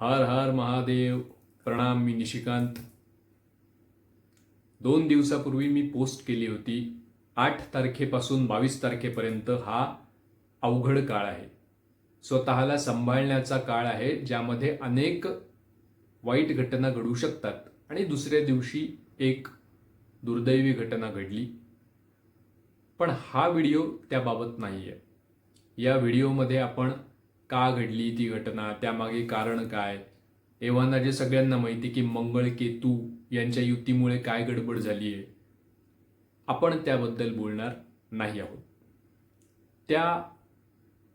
हर हर महादेव प्रणाम मी निशिकांत. दोन दिवसापूर्वी मी पोस्ट केली होती. आठ तारखेपासून बावीस तारखेपर्यंत हा अवघड काळ आहे. स्वतःला सांभाळण्याचा काळ आहे ज्यामध्ये अनेक वाईट घटना घडू शकतात आणि दुसऱ्या दिवशी एक दुर्दैवी घटना घडली. पण हा व्हिडिओ त्याबाबत नाही आहे या व्हिडिओमध्ये आपण का घडली ती घटना? त्यामागे कारण काय? एव्हाना जे सगळ्यांना माहिती की मंगळ केतू यांच्या युतीमुळे काय गडबड झाली आहे आपण त्याबद्दल बोलणार नाही आहोत. त्या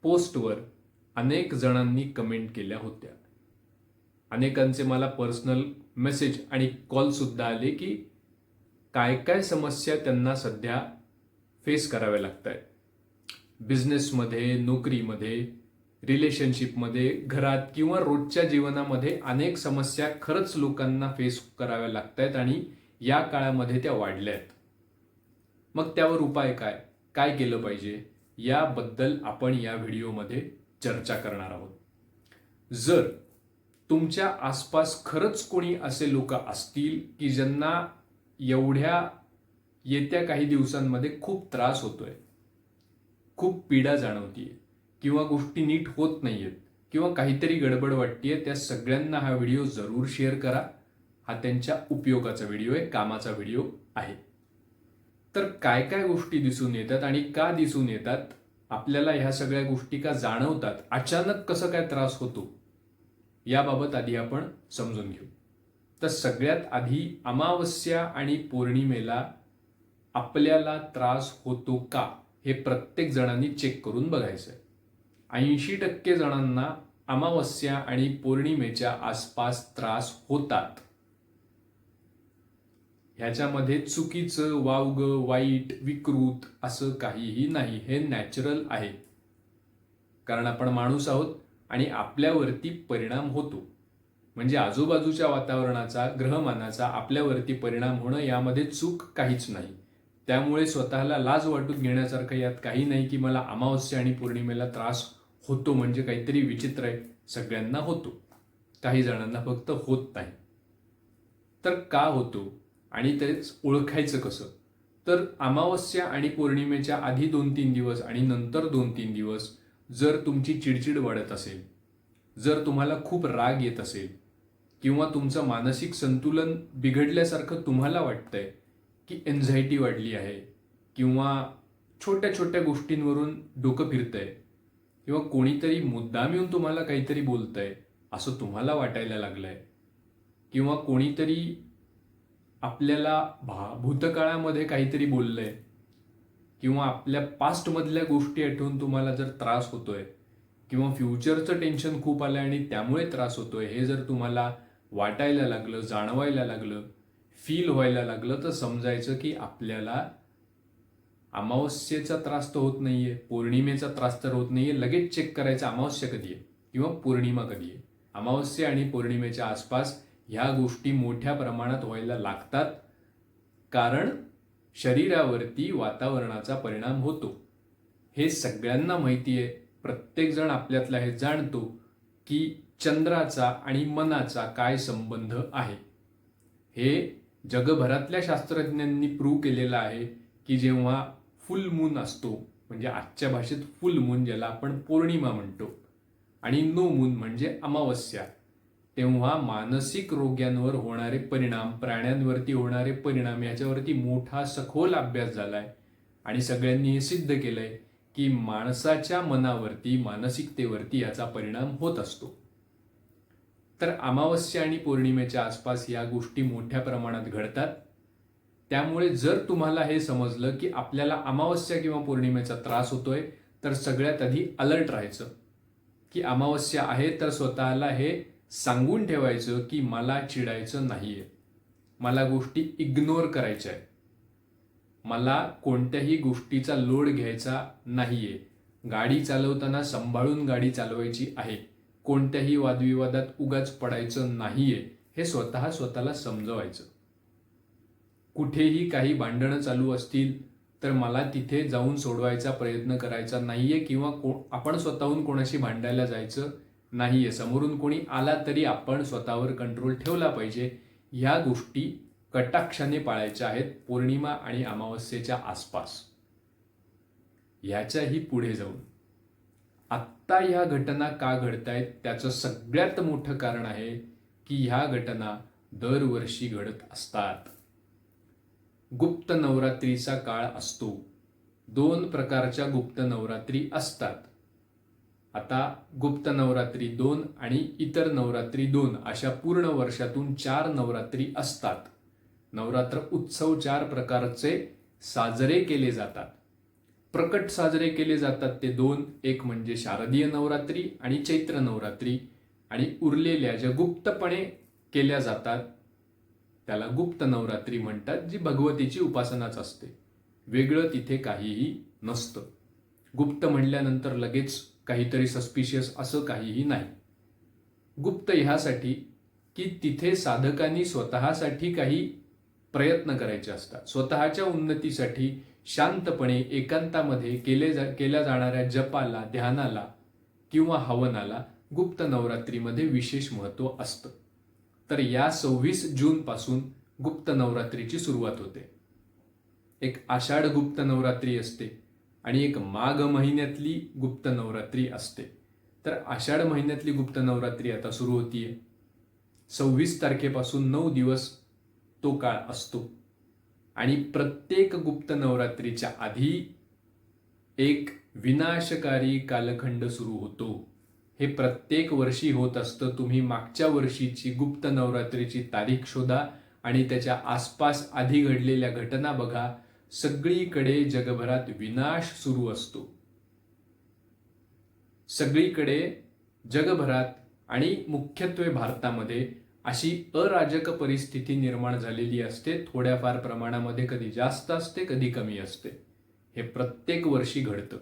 पोस्टवर अनेक जणांनी कमेंट केल्या होत्या. अनेकांचे मला पर्सनल मेसेज आणि कॉलसुद्धा आले की काय काय समस्या त्यांना सध्या फेस कराव्या लागत आहेत बिझनेसमध्ये नोकरीमध्ये रिलेशनशिपमध्ये घरात किंवा रोजच्या जीवनामध्ये अनेक समस्या खरंच लोकांना फेस कराव्या लागत आहेत आणि या काळामध्ये त्या वाढल्या आहेत. मग त्यावर उपाय काय? काय केलं पाहिजे? याबद्दल आपण या व्हिडिओमध्ये चर्चा करणार आहोत. जर तुमच्या आसपास खरंच कोणी असे लोक असतील की ज्यांना एवढ्या येत्या काही दिवसांमध्ये खूप त्रास होतोय खूप पीडा जाणवतीये किंवा गोष्टी नीट होत नाही आहेत किंवा काहीतरी गडबड वाटते त्या सगळ्यांना हा व्हिडिओ जरूर शेअर करा. हा त्यांच्या उपयोगाचा व्हिडिओ आहे कामाचा व्हिडिओ आहे. तर काय काय गोष्टी दिसून येतात आणि का दिसून येतात आपल्याला ह्या सगळ्या गोष्टी का जाणवतात अचानक कसं काय त्रास होतो याबाबत आधी आपण समजून घेऊ. तर सगळ्यात आधी अमावस्या आणि पौर्णिमेला आपल्याला त्रास होतो का हे प्रत्येक जणांनी चेक करून बघायचं आहे ऐंशी टक्के जणांना अमावस्या आणि पौर्णिमेच्या आसपास त्रास होतात. ह्याच्यामध्ये चुकीचं वावग वाईट विकृत असं काहीही नाही हे नॅचरल आहे. कारण आपण माणूस आहोत आणि आपल्यावरती परिणाम होतो. म्हणजे आजूबाजूच्या वातावरणाचा ग्रहमानाचा आपल्यावरती परिणाम होणं यामध्ये चूक काहीच नाही. त्यामुळे स्वतःला लाज वाटून घेण्यासारखं यात काही नाही की मला अमावस्या आणि पौर्णिमेला त्रास होतो म्हणजे काहीतरी विचित्र आहे सगळ्यांना होतो. काही जणांना फक्त होत नाही. तर का होतो? आणि तेच ओळखायचं कसं? तर अमावस्या आणि पौर्णिमेच्या आधी दोन तीन दिवस आणि नंतर दोन तीन दिवस जर तुमची चिडचिड वाढत असेल जर तुम्हाला खूप राग येत असेल किंवा तुमचं मानसिक संतुलन बिघडल्यासारखं तुम्हाला वाटतंय की एन्झायटी वाढली आहे किंवा छोट्या छोट्या गोष्टींवरून डोकं फिरतंय किंवा कोणीतरी मुद्दाम येऊन तुम्हाला काहीतरी बोलतंय असं तुम्हाला वाटायला लागलंय. किंवा कोणीतरी आपल्याला भा भूतकाळामध्ये काहीतरी बोललंय किंवा आपल्या पास्टमधल्या गोष्टी आठवून तुम्हाला जर त्रास होतोय किंवा फ्युचरचं टेन्शन खूप आलं आणि त्यामुळे त्रास होतोय हे जर तुम्हाला वाटायला लागलं जाणवायला लागलं फील व्हायला लागलं तर समजायचं की आपल्याला अमावस्येचा त्रास तर होत नाही आहे पौर्णिमेचा त्रास तर होत नाही आहे लगेच चेक करायचं अमावस्या कधी आहे किंवा पौर्णिमा कधी आहे. अमावस्या आणि पौर्णिमेच्या आसपास ह्या गोष्टी मोठ्या प्रमाणात व्हायला लागतात कारण शरीरावरती वातावरणाचा परिणाम होतो. हे सगळ्यांना माहिती आहे. प्रत्येकजण आपल्यातला हे जाणतो की चंद्राचा आणि मनाचा काय संबंध आहे. हे जगभरातल्या शास्त्रज्ञांनी प्रूव्ह केलेलं आहे की जेव्हा फुल मून असतो. म्हणजे आजच्या भाषेत फुल मून ज्याला आपण पौर्णिमा म्हणतो. आणि नो मून म्हणजे अमावस्या. तेव्हा मानसिक रोग्यांवर होणारे परिणाम प्राण्यांवरती होणारे परिणाम याच्यावरती मोठा सखोल अभ्यास झालाय. आणि सगळ्यांनी हे सिद्ध केलंय की माणसाच्या मनावरती मानसिकतेवरती याचा परिणाम होत असतो. तर अमावस्या आणि पौर्णिमेच्या आसपास या गोष्टी मोठ्या प्रमाणात घडतात. त्यामुळे जर तुम्हाला हे समजलं की आपल्याला अमावस्या किंवा पौर्णिमेचा त्रास होतोय तर सगळ्यात आधी अलर्ट राहायचं. की अमावस्या आहे तर स्वतःला हे सांगून ठेवायचं की मला चिडायचं नाहीये. मला गोष्टी इग्नोर करायच्या आहेत. मला कोणत्याही गोष्टीचा लोड घ्यायचा नाहीये. गाडी चालवताना सांभाळून गाडी चालवायची आहे. कोणत्याही वादविवादात उगाच पडायचं नाहीये. हे स्वतः स्वतःला समजवायचं. कुठेही काही भांडणं चालू असतील तर मला तिथे जाऊन सोडवायचा प्रयत्न करायचा नाही आहे किंवा को आपण स्वतःहून कोणाशी भांडायला जायचं नाही आहे समोरून कोणी आला तरी आपण स्वतःवर कंट्रोल ठेवला पाहिजे. ह्या गोष्टी कटाक्षाने पाळायच्या आहेत पौर्णिमा आणि अमावस्येच्या आसपास. ह्याच्याही पुढे जाऊन. आत्ता ह्या घटना का घडत आहेत त्याचं सगळ्यात मोठं कारण आहे की ह्या घटना दरवर्षी घडत असतात. गुप्त नवरात्रीचा काळ असतो. दोन प्रकारच्या गुप्त नवरात्री असतात. आता गुप्त नवरात्री दोन आणि इतर नवरात्री दोन अशा पूर्ण वर्षातून चार नवरात्री असतात. नवरात्र उत्सव चार प्रकारचे साजरे केले जातात. प्रकट साजरे केले जातात ते दोन एक म्हणजे शारदीय नवरात्री आणि चैत्र नवरात्री आणि उरलेल्या ज्या गुप्तपणे केल्या जातात त्याला गुप्त नवरात्री म्हणतात जी भगवतीची उपासनाच असते. वेगळं तिथे काहीही नसतं. गुप्त म्हणल्यानंतर लगेच काहीतरी सस्पिशियस असं काहीही नाही. गुप्त ह्यासाठी की तिथे साधकांनी स्वतःसाठी काही प्रयत्न करायचे असतात. स्वतःच्या उन्नतीसाठी शांतपणे एकांतामध्ये केले जा केल्या जाणाऱ्या जपाला ध्यानाला किंवा हवनाला गुप्त नवरात्रीमध्ये विशेष महत्त्व असतं. तर या सव्वीस जूनपासून गुप्त नवरात्रीची सुरुवात होते. एक आषाढ गुप्त नवरात्री असते आणि एक माघ महिन्यातली गुप्त नवरात्री असते. तर आषाढ महिन्यातली गुप्त नवरात्री आता सुरू होतीये. सव्वीस तारखेपासून नऊ दिवस तो काळ असतो. आणि प्रत्येक गुप्त नवरात्रीच्या आधी एक विनाशकारी कालखंड सुरू होतो. हे प्रत्येक वर्षी होत असतं. तुम्ही मागच्या वर्षीची गुप्त नवरात्रीची तारीख शोधा आणि त्याच्या आसपास आधी घडलेल्या घटना बघा. सगळीकडे जगभरात विनाश सुरू असतो. सगळीकडे जगभरात आणि मुख्यत्वे भारतामध्ये अशी अराजक परिस्थिती निर्माण झालेली असते. थोड्याफार प्रमाणामध्ये कधी जास्त असते कधी कमी असते. हे प्रत्येक वर्षी घडतं.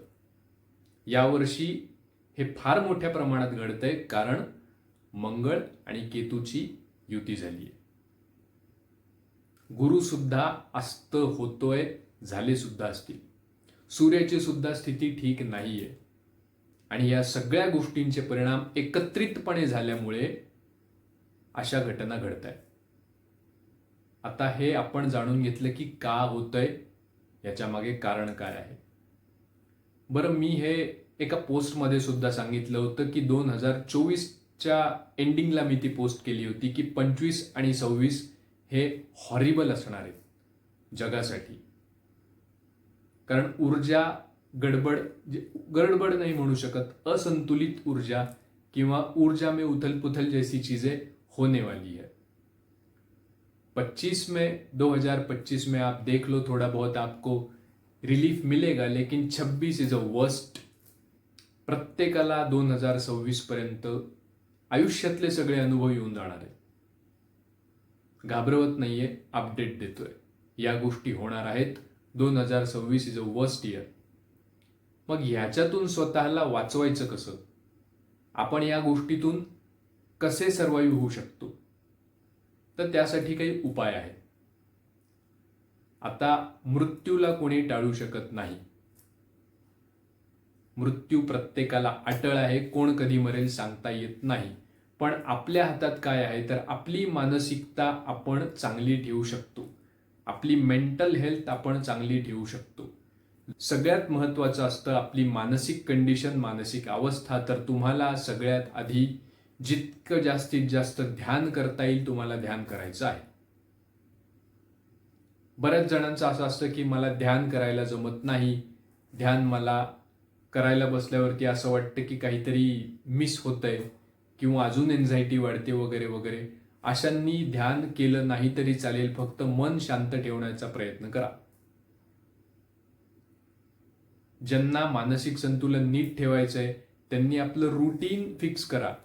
यावर्षी हे फार मोठ्या प्रमाणात घडतंय कारण मंगळ आणि केतूची युती झाली आहे. गुरु सुद्धा अस्त होतोय झाले सुद्धा असतील. सूर्याची सुद्धा स्थिती ठीक नाहीये. आणि या सगळ्या गोष्टींचे परिणाम एकत्रितपणे झाल्यामुळे अशा घटना घडत आहेत आता हे आपण जाणून घेतलं की का होतंय याच्या मागे कारण काय आहे? बरं मी हे एका पोस्टमध्ये सुद्धा सांगितलं होतं की दोन हजार चोवीसच्या एंडिंगला मी ती पोस्ट केली होती की पंचवीस आणि सव्वीस हे हॉरिबल असणार आहेत जगासाठी. कारण ऊर्जा गडबड गडबड नहीं म्हणू शकत असंतुलित ऊर्जा किंवा ऊर्जा में उथल पुथल जैसी चीजें होने वाली है. 25 में 2025 में आप देख लो थोड़ा बहुत आपको रिलीफ मिलेगा लेकिन 26 इज अ वर्स्ट प्रत्येकाला दोन हजार सव्वीसपर्यंत आयुष्यातले सगळे अनुभव येऊन जाणार आहेत. घाबरवत नाहीये अपडेट देतोय. या गोष्टी होणार आहेत दोन हजार सव्वीस इज अ वर्स्ट इयर मग ह्याच्यातून स्वतःला वाचवायचं कसं? आपण या गोष्टीतून कसे सर्वाईव्ह होऊ शकतो? तर त्यासाठी काही उपाय आहेत. आता मृत्यूला कोणी टाळू शकत नाही. मृत्यू प्रत्येकाला अटळ आहे कोण कधी मरेल सांगता येत नाही. पण आपल्या हातात काय आहे तर आपली मानसिकता आपण चांगली ठेवू शकतो. आपली मेंटल हेल्थ आपण चांगली ठेवू शकतो. सगळ्यात महत्त्वाचं असतं आपली मानसिक कंडिशन मानसिक अवस्था. तर तुम्हाला सगळ्यात आधी जितकं जास्तीत जास्त ध्यान करता येईल तुम्हाला ध्यान करायचं आहे. बऱ्याच जणांचं असं असतं की मला ध्यान करायला जमत नाही. ध्यान मला करायला बसल्यावरती असं वाटतं की काहीतरी मिस होतंय किंवा अजून एन्झायटी वाढते वगैरे वगैरे. अशांनी ध्यान केलं नाही तरी चालेल. फक्त मन शांत ठेवण्याचा प्रयत्न करा. ज्यांना मानसिक संतुलन नीट ठेवायचंय त्यांनी आपलं रुटीन फिक्स करा.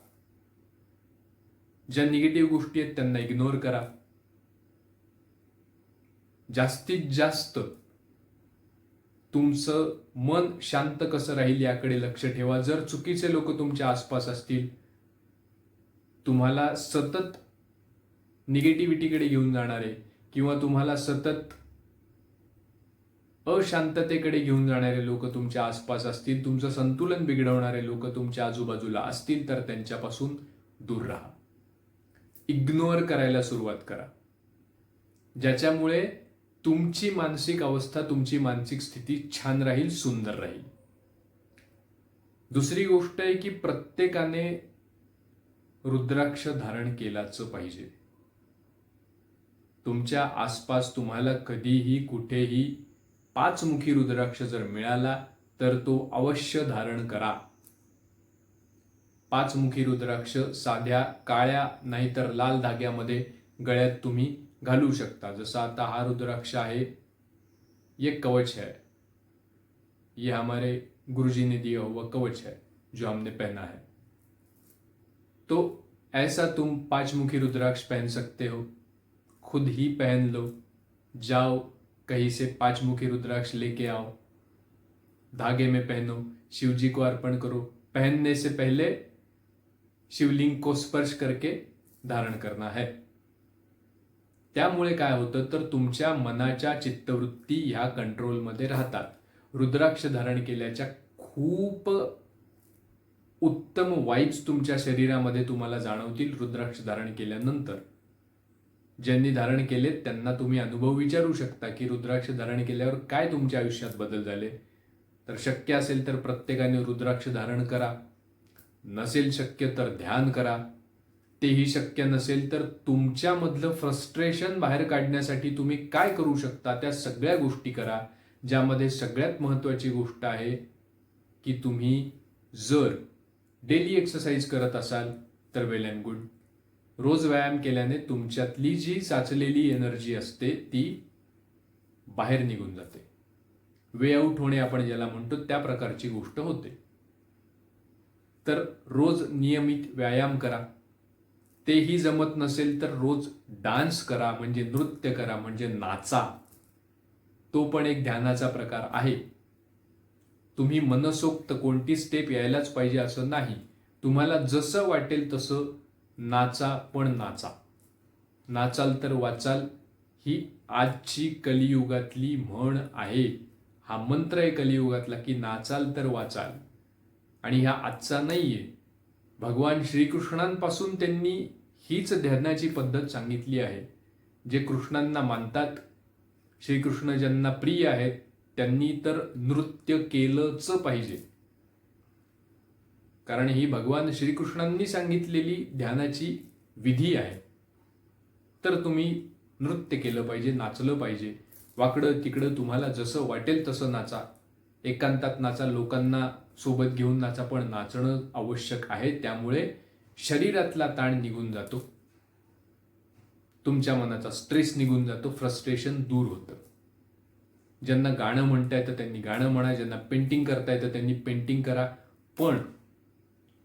ज्या निगेटिव्ह गोष्टी आहेत त्यांना इग्नोर करा. जास्तीत जास्त तुमचं मन शांत कसं राहील याकडे लक्ष ठेवा. जर चुकीचे लोक तुमच्या आसपास असतील तुम्हाला सतत निगेटिव्हिटीकडे घेऊन जाणारे किंवा तुम्हाला सतत अशांततेकडे घेऊन जाणारे लोक तुमच्या आसपास असतील तुमचं संतुलन बिघडवणारे लोक तुमच्या आजूबाजूला असतील तर त्यांच्यापासून दूर राहा. इग्नोर करायला सुरुवात करा. ज्याच्यामुळे तुमची मानसिक अवस्था तुमची मानसिक स्थिती छान राहील सुंदर राहील. दुसरी गोष्ट आहे की प्रत्येकाने रुद्राक्ष धारण केलाच पाहिजे. तुमच्या आसपास तुम्हाला कधीही कुठेही पाचमुखी रुद्राक्ष जर मिळाला तर तो अवश्य धारण करा. पाचमुखी रुद्राक्ष साध्या काळ्या नाहीतर लाल धाग्यामध्ये गळ्यात तुम्ही घालू शकता। जसा आता हा रुद्राक्ष आहे, ये कवच है। ये हमारे गुरुजी ने दिया हुआ कवच है, जो हमने पहना है। तो ऐसा तुम पांचमुखी रुद्राक्ष पहन सकते हो। खुद ही पहन लो। जाओ, कहीं से पांचमुखी रुद्राक्ष लेके आओ। धागे में पहनो शिव जी को अर्पण करो। पहनने से पहले शिवलिंग को स्पर्श करके धारण करना है। त्यामुळे काय होतं तर तुमच्या मनाच्या चित्तवृत्ती ह्या कंट्रोलमध्ये राहतात. रुद्राक्ष धारण केल्याच्या खूप उत्तम वाईब्स तुमच्या शरीरामध्ये तुम्हाला जाणवतील रुद्राक्ष धारण केल्यानंतर. ज्यांनी धारण केलेत त्यांना तुम्ही अनुभव विचारू शकता की रुद्राक्ष धारण केल्यावर काय तुमच्या आयुष्यात बदल झाले. तर शक्य असेल तर प्रत्येकाने रुद्राक्ष धारण करा. नसेल शक्य तर ध्यान करा. तेही शक्य नसेल तर तुमच्यामधलं फ्रस्ट्रेशन बाहेर काढण्यासाठी तुम्ही काय करू शकता? त्या सगळ्या गोष्टी करा ज्यामध्ये सगळ्यात महत्त्वाची गोष्ट आहे की तुम्ही जर डेली एक्सरसाइज करत असाल तर वेल अँड गुड रोज व्यायाम केल्याने तुमच्यातली जी साचलेली एनर्जी असते ती बाहेर निघून जाते. वे आऊट होणे आपण ज्याला म्हणतो त्या प्रकारची गोष्ट होते. तर रोज नियमित व्यायाम करा. तेही जमत नसेल तर रोज डान्स करा म्हणजे नृत्य करा म्हणजे नाचा. तो पण एक ध्यानाचा प्रकार आहे. तुम्ही मनसोक्त कोणती स्टेप यायलाच पाहिजे असं नाही. तुम्हाला जसं वाटेल तसं नाचा पण नाचा. नाचाल तर वाचाल ही आजची कलियुगातली म्हण आहे. हा मंत्र आहे कलियुगातला की नाचाल तर वाचाल. आणि हा आजचा नाही आहे भगवान श्रीकृष्णांपासून त्यांनी हीच ध्यानाची पद्धत सांगितली आहे. जे कृष्णांना मानतात श्रीकृष्ण ज्यांना प्रिय आहेत त्यांनी तर नृत्य केलंच पाहिजे. कारण ही भगवान श्रीकृष्णांनी सांगितलेली ध्यानाची विधी आहे. तर तुम्ही नृत्य केलं पाहिजे नाचलं पाहिजे. वाकडं तिकडं तुम्हाला जसं वाटेल तसं नाचा. एकांतात नाचा लोकांना सोबत घेऊन नाचा पण नाचणं आवश्यक आहे. त्यामुळे शरीरातला ताण निघून जातो. तुमच्या मनाचा स्ट्रेस निघून जातो. फ्रस्ट्रेशन दूर होतं. ज्यांना गाणं म्हणता येतं त्यांनी गाणं म्हणा ज्यांना पेंटिंग करता येतं त्यांनी पेंटिंग करा. पण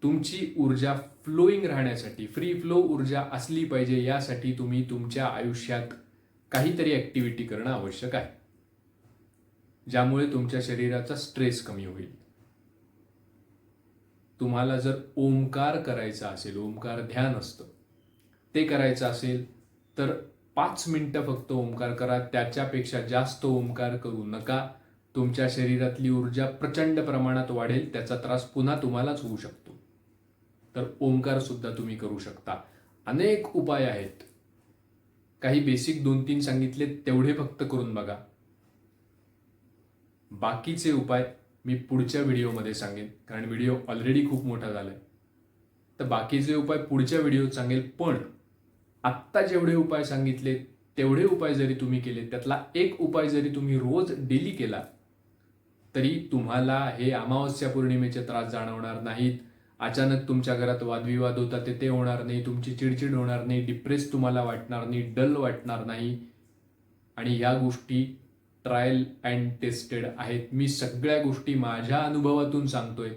तुमची ऊर्जा फ्लोईंग राहण्यासाठी फ्री फ्लो ऊर्जा असली पाहिजे यासाठी तुम्ही तुमच्या आयुष्यात काहीतरी ऍक्टिव्हिटी करणं आवश्यक आहे. ज्यामुळे तुमच्या शरीराचा स्ट्रेस कमी होईल. तुम्हाला जर ओंकार करायचा असेल ओंकार ध्यान असतं ते करायचं असेल तर पाच मिनटं फक्त ओंकार करा. त्याच्यापेक्षा जास्त ओंकार करू नका. तुमच्या शरीरातली ऊर्जा प्रचंड प्रमाणात वाढेल त्याचा त्रास पुन्हा तुम्हालाच होऊ शकतो. तर ओंकार सुद्धा तुम्ही करू शकता. अनेक उपाय आहेत. काही बेसिक दोन तीन सांगितले तेवढे फक्त करून बघा. बाकीचे उपाय मी पुढच्या व्हिडिओमध्ये सांगेन कारण व्हिडिओ ऑलरेडी खूप मोठा झाला आहे तर बाकीचे उपाय पुढच्या व्हिडिओत सांगेल पण आत्ता जेवढे उपाय सांगितले तेवढे उपाय जरी तुम्ही केले त्यातला एक उपाय जरी तुम्ही रोज डेली केला तरी तुम्हाला हे अमावस्या पौर्णिमेचे त्रास जाणवणार नाहीत. अचानक तुमच्या घरात वादविवाद होतात ते ते होणार नाही तुमची चिडचिड होणार नाही डिप्रेस तुम्हाला वाटणार नाही डल वाटणार नाही. आणि ह्या गोष्टी ट्रायल अँड टेस्टेड आहेत. मी सगळ्या गोष्टी माझ्या अनुभवातून सांगतोय.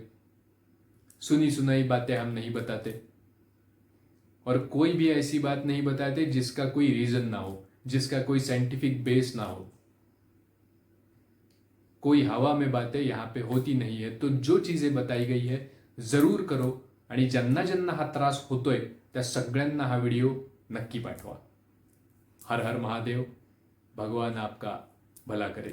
सुनी सुनाई बातें हम नहीं बताते. और कोई भी ऐसी बात नहीं बताते जिसका कोई रीजन ना हो, जिसका कोई साइंटिफिक बेस ना हो. कोई हवा में बातें यहाँ पे होती नहीं है तो जो चीज़ें बताई गई है, ज़रूर करो. आणि ज्यांना ज्यांना हा त्रास होतोय, त्या सगळ्यांना हा व्हिडिओ नक्की पाठवा. हर हर महादेव. भगवान आपका भला करे